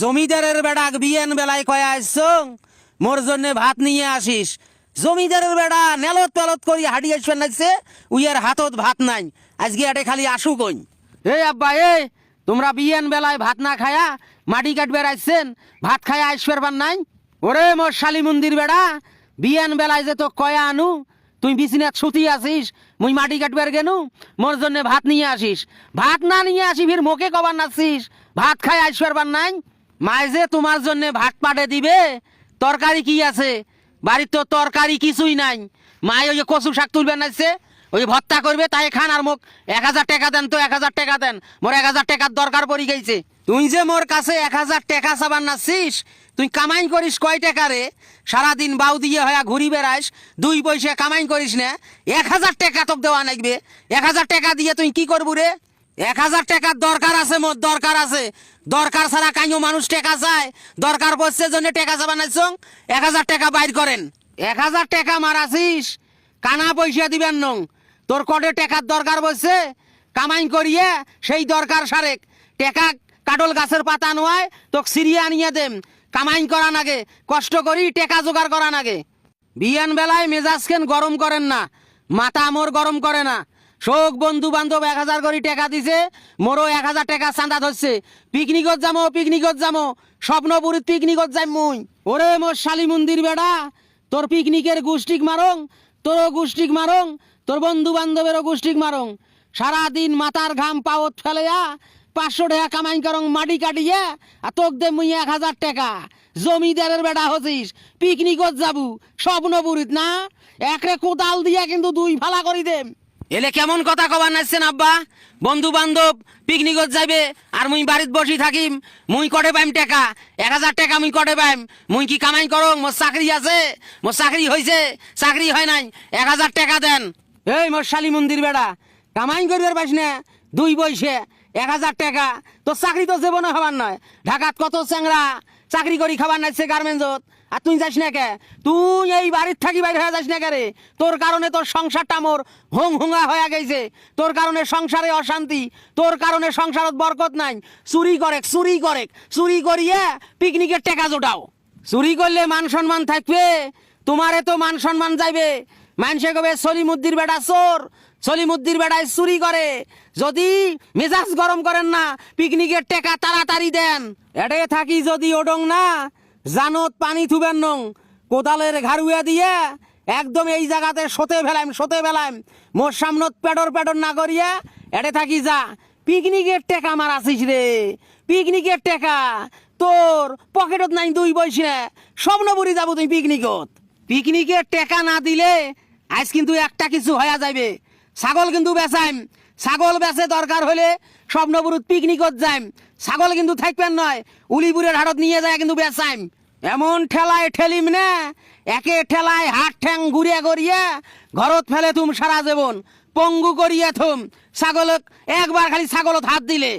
জমিদারের বেড়াক বিয়েন বেলায় কয়া আসছং মোর জন্য ভাত নিয়ে আসিস। জমিদারের বেড়া নেলত পেলত করি হাডি আসবেন নাচছে উইয়ের হাতত ভাত নাই। আজকে এটে খালি আসু কই এ আব্বা, এ, তোমরা বিয়েন বেলায় ভাত না খায়া মাটি কাটবে আসছেন ভাত খায়া আসবার নাই? ওরে মোর শালি মন্দির বেড়া বিয়েন বেলায় যে তো কয়া আনু, তুই বিছিনাত সুতি আসিস, মুই মাটি কাটবার গেনু, মোর জন্য ভাত নিয়ে আসিস। ভাত না নিয়ে আসি মুখে কবার নাচিস ভাত খাই আসবার নাই? যে তোমার জন্য ভাত পাঠে দিবে, তরকারি কি আছে? বাড়ির তো তরকারি কিছুই নাই। মায় ওই কচু শাক তুলবে নাচছে ওই ভত্তা করবে, তাই খান আর মোক। এক হাজার টাকা দেন তো, এক হাজার টাকা দেন। মোর এক হাজার টাকার দরকার পড়ি গেছে। তুই যে মোর কাছে এক হাজার টাকা সাবান নাচিস তুই কামাই করিস কয় টাকা রে? সারাদিন বাউ দিয়ে হয়া ঘুরি বেড়াইস, দুই পয়সা কামাই করিস না। এক হাজার টাকা তোকে দেওয়া লাগবে এক হাজার টাকা দিয়ে তুই কি করবু রে? এক হাজার টাকার দরকার আছে মোর দরকার আছে। দরকার ছাড়া কাইও মানুষ টাকা চায়। দরকার পড়ছে জন্য টাকা চাবা নাইছং এক হাজার টাকা বাইর করেন। এক হাজার টাকা মারাছিস, কানা পয়সা দিবেন নং। তোর কটে টাকার দরকার বসছে কামাই করিয়ে সেই দরকার সারেক। টেকা কাটল গাছের পাতা নোয়ায়, তোকে সিরিয়ে আনিয়ে দেম। কামাই করা নাগে কষ্ট করি টেকা জোগাড় করা নাগে বিয়ান বেলায় মেজাজ কেন গরম করেন না? মাথা মোর গরম করে না। শোক বন্ধু বান্ধব এক হাজার করে টাকা দিছে, মোরও এক হাজার টাকা চাঁদা ধরছে। পিকনিকত যামো পিকনিকত যামো, স্বপ্নপুরীত পিকনিকত যাই মুই। ওরে মোর শালি মন্দির বেড়া, তোর পিকনিকের গোষ্ঠীক মারং, তোরও গোষ্ঠীক মারং, তোর বন্ধু বান্ধবেরও গোষ্ঠীক মারং। সারাদিন মাথার ঘাম পাওত ফেলেয়া পাঁচশো টাকা কামাই করং, মাটি কাটিয়ে, আর তোক দে মুই এক হাজার টাকা। জমিদারের বেটা হছিস পিকনিকত যাবু, স্বপ্নপুরীত না? একরে কোদাল দিয়া কিন্তু দুই ফালা করি দেম। এলে কেমন কথা কবার নাচছেন আব্বা? বন্ধু বান্ধব পিকনিকত যাইবে, আর মুই বাড়িত বসি থাকিম। মুই কটে পাইম টাকা, এক হাজার টাকা মুই কটে পাইম। মুই কি কামাই করং? মোর চাকরি আছে, মোর চাকরি হয়েছে চাকরি হয় নাই, এক হাজার টাকা দেন। এই মোর শালি মন্দির বেড়া, কামাই করিবার পাইস না, দুই বইসে এক হাজার টাকা। তোর চাকরি তো জীবনে হবার নয়। ঢাকাত কত চ্যাংরা চাকরি করি খাবার নাইছে গার্মেন্টসত। আর তুই যাস না কে? তুই এই বাড়ির থাকি বাইরে হয়ে যাস না কে রে? তোর কারণে তোর সংসারটা মোর হুং হুঙা হয়ে গেছে। তোর কারণে সংসারে অশান্তি। তোর কারণে সংসারত বরকত নাই। চুরি করে চুরি করে চুরি করিয়ে পিকনিকের টেকা জোটাও। চুরি করলে মান সম্মান থাকবে। তোমারে তো মান সম্মান যাইবে। মানুষে কবে সলিমুদ্দির বেটা চোর। সলিমুদ্দির বেড়ায় চুরি করে। যদি মেজাজ গরম করেন না পিকনিকের টেকা তাড়াতাড়ি দেন। এডে থাকি যদি ওডং না, জানত পানি থুবেন নং। কোদালের ঘাড়ুয়া দিয়ে একদম এই জায়গাতে সতে ফেলাম সতে ফেলাম মোর সামনত পেডর পেডর না করিয়া এডে থাকি যা। পিকনিকের টেকা আমার আসিস রে। পিকনিকের টেকা। তোর পকেটত নাই দুই বৈশে স্বপ্নপুরি যাব তুই পিকনিকত। পিকনিকের টেকা না দিলে আজ কিন্তু একটা কিছু হয়ে যাবে ছাগল কিন্তু বেচাইম। ছাগল বেচে দরকার হলে স্বপ্নপুরুত পিকনিকত যাইম। ছাগল কিন্তু থাকবেন নয়, উলিপুরের হাটত নিয়ে যায় কিন্তু বেচাইম। এমন ঠেলায় ঠেলিম না, একে ঠেলায় হাট ঠ্যাং ঘুরিয়া করিয়া ঘরত ফেলে তুম সারা জীবন, পঙ্গু করিয়া থুম। ছাগলক একবার খালি ছাগলত হাত দিলে।